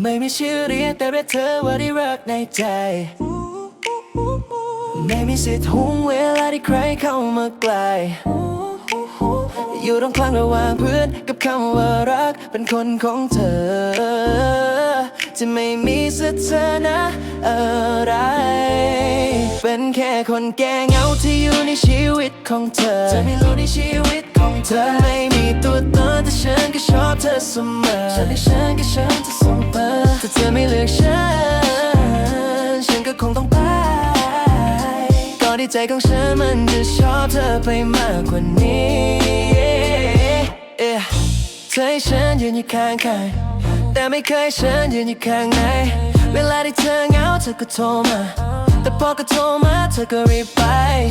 ไม่มีชื่อเรียกแต่เรียกเธอว่าที่รักในใจ ไม่มีสิทธิ์ห่งเวลาที่ใครเข้ามาใกล้อยู่ตรงกลางระหว่างเพื่อนกับคำว่ารักเป็นคนของเธอ จะไม่มีสถานะอะไร เป็นแค่คนแก่เหงาที่อยู่ในชีวิตของเธอเธอไม่รู้ในชีวิตของเธอไม่มีตัวตนแต่ฉันก็ชอบเธอเสมอฉันและฉันก็ชอบเธอเสมอถ้าเธอไม่เลือกฉัน ฉันก็คงต้องไปก่อนที่ใจของฉันมันจะชอบเธอไปมากกว่านี้ Yeah เธอให้ฉันยืนอยู่ข้างกัน แต่ไม่เคยฉันยืนอยู่ข้างในเวลาที่เธอเหงาเธอก็โทรมา แต่พอก็โทรมาเธอก็รีบไป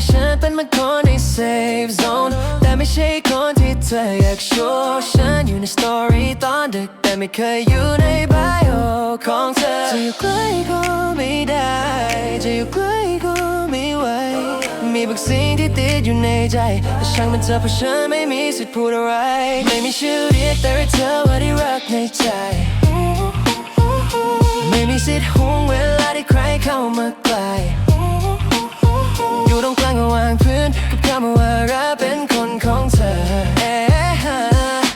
ฉันเป็นมือนคนใน safe zone แต่ไม่ใช่คนที่เธออยากโชว์ฉันอยู่ในสตอรี่ตอนดึก แต่ไม่เคยอยู่ในไบโอของเธอ จะอยู่ใกล้ก็ไม่ได้ จะอยู่ใกล้ก็ไม่ไหว มีบางสิ่งที่ติดอยู่ในใจแต่ช่างมันเถอเพราะฉันไม่มีสิทธิ์พูดอะไร ไม่มีชื่อเรียกแต่เรียกเธอว่าที่รักในใจ ไม่มีสิทธิ์ห่วงเวลาที่ใครเข้ามาใกล้อยู่ตรงกลางระหว่างพื่อนกับคำว่ารักเป็นคนของเธอ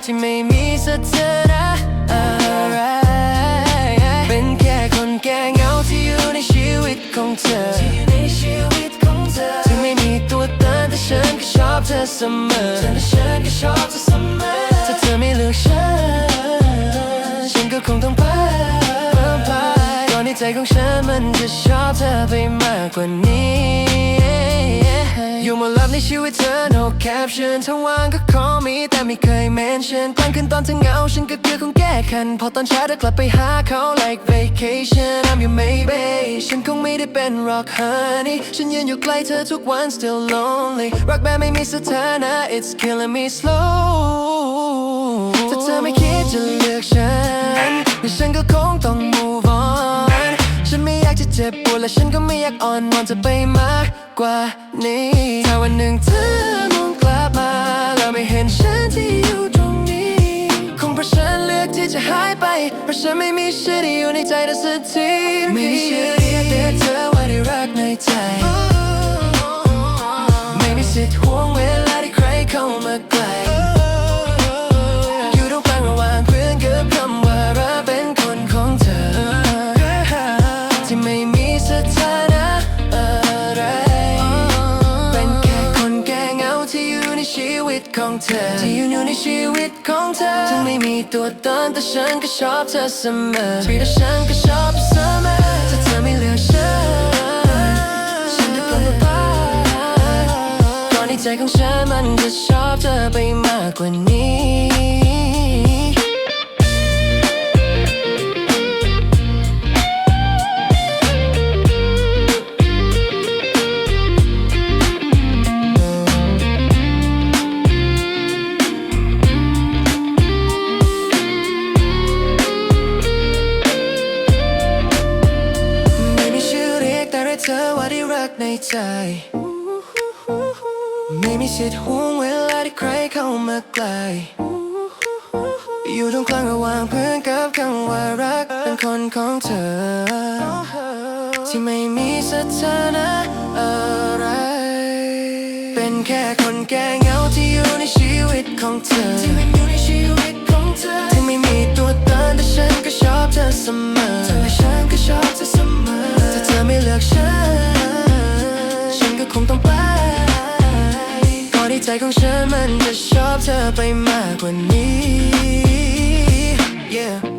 ที่ไม่มีสถานะอะไรเป็นแค่คนแก่เหงาที่อยู่ในชีวิตของเธอ อบเธอเสมอฉันก็ชอบเธอเสมอถ้าเธอไม่เลือกฉัน ฉันก็คงต้องไปไปก่อนที่ใจของฉันมันจะชอบเธอไปมากกว่านี้อยู่มาลับในชีวิตเธอ no caption ถ้าว่างก็ call me แต่ไม่เคย mention กลางคืนตอนเธอเหงาฉันก็คือคงแก คันพอตอนเช้าเธอกลับไปหาเขา like vacation I'm your maybe ฉันคงไม่ได้เป็น rock honey ฉันยืนอยู่ใกล้เธอทุกวัน still lonely รักแบบไม่มีสถานะ it's killing me slow ถ้าเธอไม่คิดจะเลือกฉันแต่ฉันก็คงต้อง move on ฉันไม่อยากจะเจ็บปวดและฉันก็ไม่อยากอ่อนวอนจะไปมากกว่านี้ถ้าวันหนึ่งเธอ เพราะฉันไม่มีชื่อที่อยู่ในใจแต่สักทีไม่มีชื่อเรียกแต่เธอว่าได้รักในใจ ไม่มีสิทธิ์ห่วงเวลาที่ใครเข้ามาใกล้อยู่ตรงกลางระหว่างเพื่อนกับคำว่ารักเป็นคนของเธอ ที่ไม่มีสถาน เธอที่อยู่ในชีวิตของเธอถึงไม่มีตัวตนแต่ฉันก็ชอบเธอเสมอที่แต่ฉันก็ชอบเธอเสมอถ้าเธอไม่เลือกฉันฉันจะกลับมาไปก่อนที่ใจของฉันมันจะชอบเธอไปมากกว่านี้ ใจ ไม่มีสิทธิ์ห่วงเวลาที่ใครเข้ามาใกล้อยู่ตรงกลางระหว่างเพื่อนกับคำว่ารักเป็นคนของเธอ ที่ไม่มีสถานะอะไร เป็นแค่คนแก่เงาที่อยู่ในชีวิตของเธอที่ไม่อยู่ในชีวิตของเธอที่ไม่มีตัวตนแต่ฉันก็ชอบเธอเสมอ ใจของฉันมันจะชอบเธอไปมากกว่านี้ yeah